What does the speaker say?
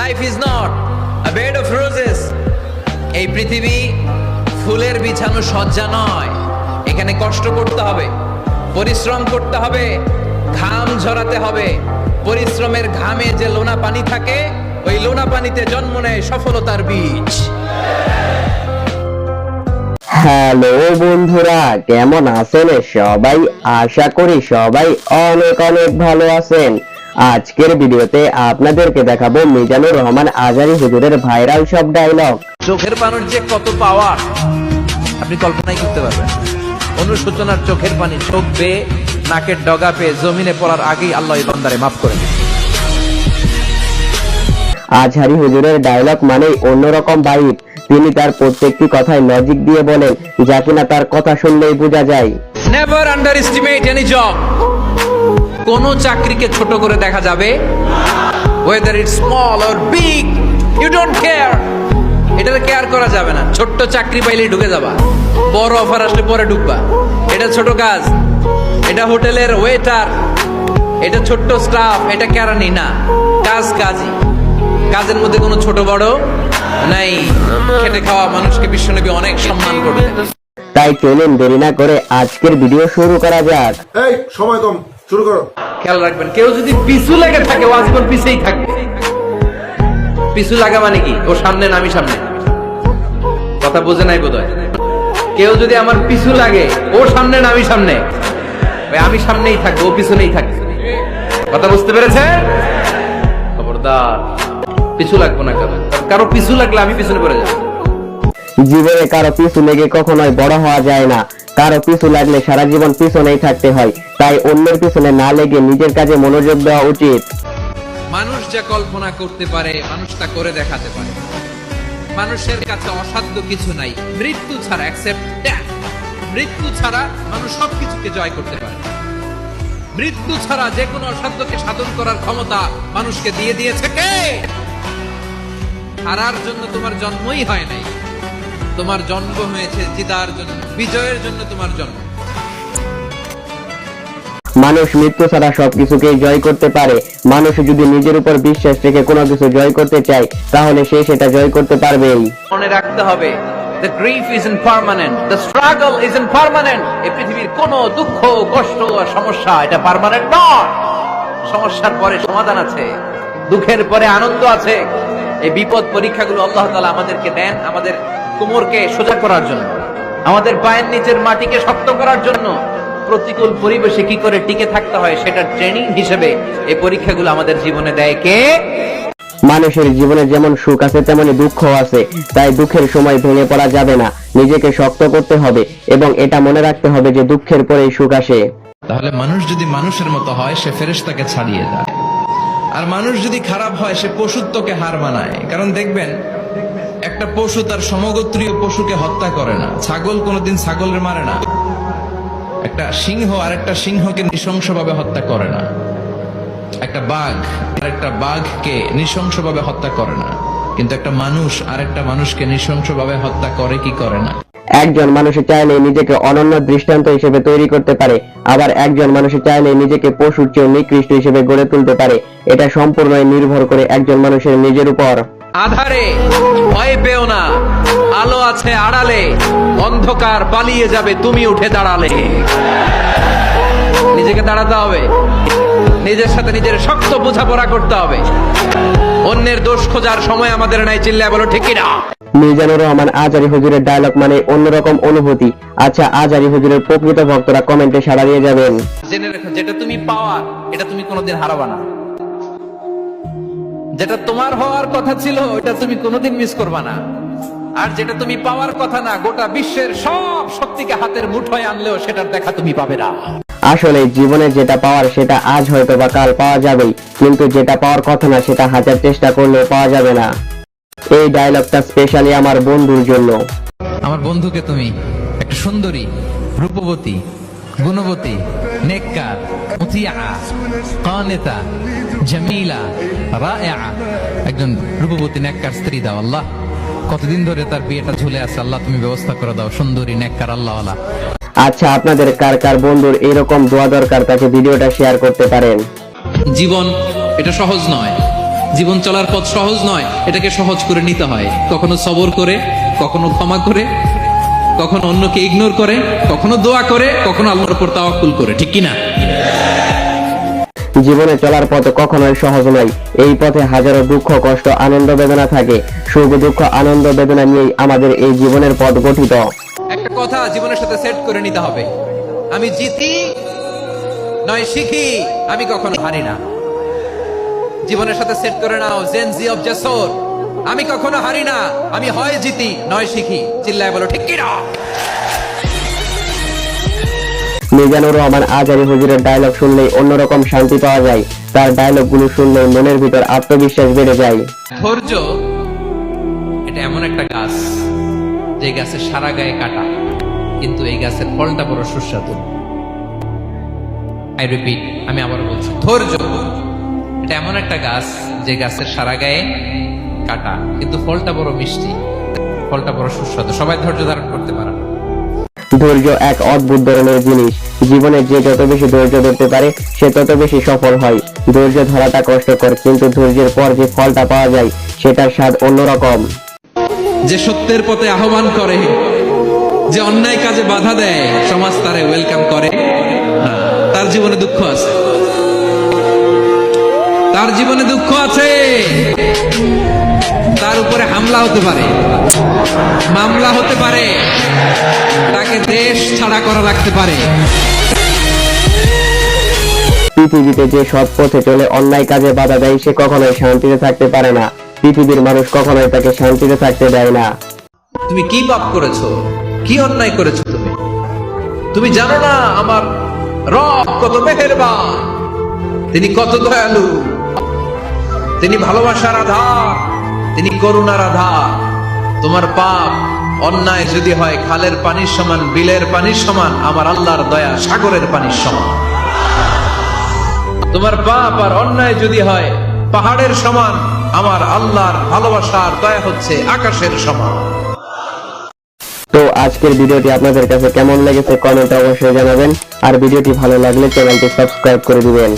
Life is not a bed of roses এই পৃথিবী ফুলের বিছানো সজ্জা নয়। এখানে কষ্ট করতে হবে, পরিশ্রম করতে হবে, ঘাম ঝরাতে হবে। পরিশ্রমের ঘামে যে লোনা পানি থাকে, ওই লোনা পানিতে জন্ম নেয় সফলতার বীজ। হ্যালো বন্ধুরা, কেমন আছেন সবাই? আশা করি সবাই অনেক অনেক ভালো আছেন। আজকের ভিডিওতে আপনাদেরকে দেখাবো মিজানুর রহমান আজারি হুজুরের ভাইরাল সব ডায়লগ চোখের পানির যে কত পাওয়ার আপনি কল্পনাই করতে পারবেন অনুশোচনার চোখের পানি চোখ বেয়ে নাকের ডগা পেয়ে জমিনে পড়ার আগেই আল্লাহ এই বান্দারে মাফ করে দেন আজহারি হুজুরের ডায়লগ মানেই অন্যরকম বাইট তিনি তার প্রত্যেকটি কথায় লজিক দিয়ে বলেন যা কিনা তার কথা শুনলেই বোঝা যায়। Never underestimate any job কোন চাকরিকে ছোট করে দেখা যাবে? Whether it small or big you don't care এটাতে কেয়ার করা যাবে না। ছোট্ট চাকরি পাইলেই ঢুকে যাবা। বড় অফার আসলে পরে ঢুকবা। এটা ছোট কাজ। এটা হোটেলের ওয়েটার এটা ছোট্ট স্টাফ এটা কেরানি না। কাজ কাজই। কাজের মধ্যে কোনো ছোট বড় নাই। খেটে খাওয়া মানুষকে বিশ্বনবী অনেক সম্মান করতেন তাই চলুন দেরি না করে আজকের ভিডিও শুরু করা যাক। এই সময় কম। শুরু করো। খেয়াল রাখবেন, কেউ যদি পিছু লেগে থাকে, ও আজীবন পিছেই থাকবে। পিছু লাগা মানে কি? ও সামনে না আমি সামনে? কথা বোঝে নাই বোধ কেউ যদি আমার পিছু লাগে, ও সামনে না আমি সামনে? আমি সামনেই থাকব, ও পিছনেই থাকবে। কথা বুঝতে পেরেছে খবরদার। পিছু লাগবো না কারও কারও পিছু লাগলে আমি পিছনে পড়ে যাব। জীবনে কারও পিছু লেগে কখনোই বড় হওয়া যায় না। কারও পিছু লাগলে সারা জীবন পিছনেই থাকতে হয়। তাই অন্যের পিছনে না লেগে নিজের কাজে মনোযোগ দেওয়া উচিত। মানুষ যা কল্পনা করতে পারে, মানুষ তা করে দেখাতে পারে। মানুষের কাছে অসাধ্য কিছু নাই। মৃত্যু ছাড়া অ্যাকসেপ্ট মৃত্যু ছাড়া মানুষ সবকিছুকে জয় করতে পারে মৃত্যু ছাড়া যে কোনো অসাধ্যকে সাধন করার ক্ষমতা মানুষকে দিয়ে দিয়েছে কে? হারার জন্য তোমার জন্মই হয় নাই। তোমার জন্ম হয়েছে জিতার জন্য বিজয়ের জন্য তোমার জন্ম। মানুষ মৃত্যু ছাড়া সবকিছুকেই জয় করতে পারে। মানুষ যদি নিজের উপর বিশ্বাস রেখে কোনো কিছু জয় করতে চায় তাহলে সে সেটা জয় করতে পারবেই। মনে রাখতে হবে the grief is impermanent the struggle is impermanent এই পৃথিবীর কোনো দুঃখ কষ্ট আর সমস্যা এটা পার্মানেন্ট নয়। সমস্যার পরে সমাধান আছে দুঃখের পরে আনন্দ আছে। এই বিপদ পরীক্ষাগুলো আল্লাহ তাআলা আমাদেরকে দেন আমাদের কোমরকে সোজা করার জন্য। আমাদের পায়ের নিচের মাটিকে শক্ত করার জন্য প্রতিকূল পরিবেশে কি করে টিকে থাকতে হয় সেটা ট্রেনিং হিসেবে এই পরীক্ষাগুলো আমাদের জীবনে দেয় কে? মানুষের জীবনে যেমন সুখ আছে তেমনি দুঃখ আছে। তাই দুঃখের সময় ভেঙে পড়া যাবে না। নিজেকে শক্ত করতে হবে এবং এটা মনে রাখতে হবে যে দুঃখের পরেই সুখ আসে। তাহলে মানুষ যদি মানুষের মতো হয় সে ফেরেশতাকে ছাড়িয়ে যায়। আর মানুষ যদি খারাপ হয় সে পশুত্বকে হার মানায়। কারণ দেখবেন একটা পশু তার সমগোত্রীয় পশুকে হত্যা করে না। ছাগল কোনোদিন ছাগলের মারে না। একটা সিংহ আর একটা সিংহকে নৃশংসভাবে হত্যা করে না। একটা বাঘ আর একটা বাঘকে নৃশংসভাবে হত্যা করে না। কিন্তু একটা মানুষ আর একটা মানুষকে নৃশংসভাবে হত্যা করে কি করে না? একজন মানুষ চাইলে নিজেকে অনন্য দৃষ্টান্ত হিসেবে তৈরি করতে পারে, আবার একজন মানুষ চাইলে নিজেকে পশুর চেয়ে নিকৃষ্ট হিসেবে গড়ে তুলতে পারে। এটা সম্পূর্ণই নির্ভর করে একজন মানুষের নিজের উপর। আধারে ভয় পেও না। আলো আছে আড়ালে অন্ধকার পালিয়ে যাবে তুমি উঠে দাঁড়ালে। নিজেকে দাঁড়াতে হবে। নিজের সাথে নিজের শক্ত বোঝাপড়া করতে হবে। অন্যের দোষ খোঁজার সময় আমাদের নাই চিল্লায় বলো ঠিকই না মিজানুর রহমান আজারি হুজুরের ডায়লগ মানে অন্যরকম অনুভূতি। আচ্ছা আজারি হুজুরের প্রকৃত ভক্তরা কমেন্টে সাড়া দিয়ে যাবেন। জেনে রেখো যেটা তুমি পাওয়া এটা তুমি কোনোদিন হারাবা না। যেটা তোমার হওয়ার কথা ছিল এটা তুমি কোনোদিন মিস করবা না। আর যেটা তুমি পাওয়ার কথা না গোটা বিশ্বের সব শক্তিকে হাতের মুঠোয় আনলেও সেটার দেখা তুমি পাবে না। আসলে জীবনে যেটা পাওয়ার সেটা আজ হয়তো বা কাল পাওয়া যাবেই কিন্তু যেটা পাওয়ার কথা না সেটা হাজার চেষ্টা করলেও পাওয়া যাবে না। এই ডায়লগটা স্পেশালি আমার বন্ধুর জন্য। আমার বন্ধুকে তুমি একটা সুন্দরী রূপবতী গুণবতী নেককার মুতিয়া কানেতা জামিলা রায়া একজন রূপবতী নেককার স্ত্রী দাও আল্লাহ। কতদিন ধরে তার বিয়েটা ঝুলে আছে আল্লাহ তুমি ব্যবস্থা করে দাও সুন্দরী নেককার আল্লাহ আল্লাহ আচ্ছা আপনাদের কার কার বন্ধুর এরকম দোয়া দরকার তাকে ভিডিওটা শেয়ার করতে পারেন? জীবন এটা সহজ নয়। জীবন চলার পথ সহজ নয় এটাকে সহজ করে নিতে হয়। কখনো সবর করে কখনো ক্ষমা করে কখনো অন্যকে ইগনোর করে কখনো দোয়া করে কখনো আল্লাহর উপর তাওয়াক্কুল করে ঠিক কিনা? জীবনে চলার পথ কখনোই সহজ নয়। এই পথে হাজারো দুঃখ কষ্ট আনন্দ বেদনা থাকে। সুখ দুঃখ আনন্দ বেদনা নিয়েই আমাদের এই জীবনের পথ গঠিত। একটা কথা জীবনের সাথে সেট করে নিতে হবে। আমি জিতি নয় শিখি আমি কখনো হারি না। জীবনের সাথে সেট করে নাও জেনজি অফ জাসর আমি কখনো হারি না। আমি হয় জিতি নয় শিখি। চিল্লায় বলো ঠিক কিনা? মিজানুর রহমান আজারি হুজুরের ডায়লগ শুনলেই অন্যরকম শান্তি পাওয়া যায়। তার ডায়লগগুলো শুনলেই মনের ভিতর আত্মবিশ্বাস বেড়ে যায়। ধৈর্য এটা এমন একটা গাছ যে গাছের সারা গায়ে কাটা কিন্তু এই গাছের ফলটা বড় সুস্বাদু। আই রিপিট আমি আবারও বলছি ধৈর্য। এটা এমন একটা গাছ যে গাছের সারা গায়ে কাটা কিন্তু ফলটা বড় মিষ্টি। ফলটা বড় সুস্বাদু। সবাই ধৈর্য ধারণ করতে পারে ধৈর্য এক অদ্ভুত ধরনের জিনিস। জীবনে যে যত বেশি ধৈর্য ধরতে পারে সে তত বেশি সফল হয়। ধৈর্য ধরাটা কষ্টকর কিন্তু ধৈর্যের পর যে ফলটা পাওয়া যায় সেটার স্বাদ অন্যরকম। যে সত্যের পথে আহ্বান করে যে অন্যায় কাজে বাধা দেয় সমাজ তারে ওয়েলকাম করে। না, তার জীবনে দুঃখ আছে। তার জীবনে দুঃখ আছে। হামলা হতে পারে। মামলা হতে পারে। তাকে দেশ ছাড়া করা রাখতে পারে। পৃথিবীতে যে সৎ পথে চলে অন্যায় কাজে বাধা দেয় সে কখনোই শান্তিতে থাকতে পারে না। পৃথিবীর মানুষ কখনোই তাকে শান্তিতে থাকতে দেয় না। তুমি কি পাপ করেছ? কি অন্যায় করেছ তুমি? তুমি জানো না আমার রব কত মেহেরবান। তিনি কত দয়ালু। তিনি ভালোবাসার আধার। তিনি করুণার আধার। তোমার পাপ অন্যায় যদি হয়, খালের পানির সমান, বিলের পানির সমান, আমার আল্লাহর দয়া সাগরের পানির সমান। তোমার পাপ আর অন্যায় যদি হয়, পাহাড়ের সমান, আমার আল্লাহর ভালোবাসার দয়া হচ্ছে আকাশের সমান। তো আজকের ভিডিওটি আপনাদের কাছে কেমন লেগেছে, কমেন্টে অবশ্যই জানাবেন। আর ভিডিওটি ভালো লাগলে চ্যানেলটি সাবস্ক্রাইব করে দিবেন।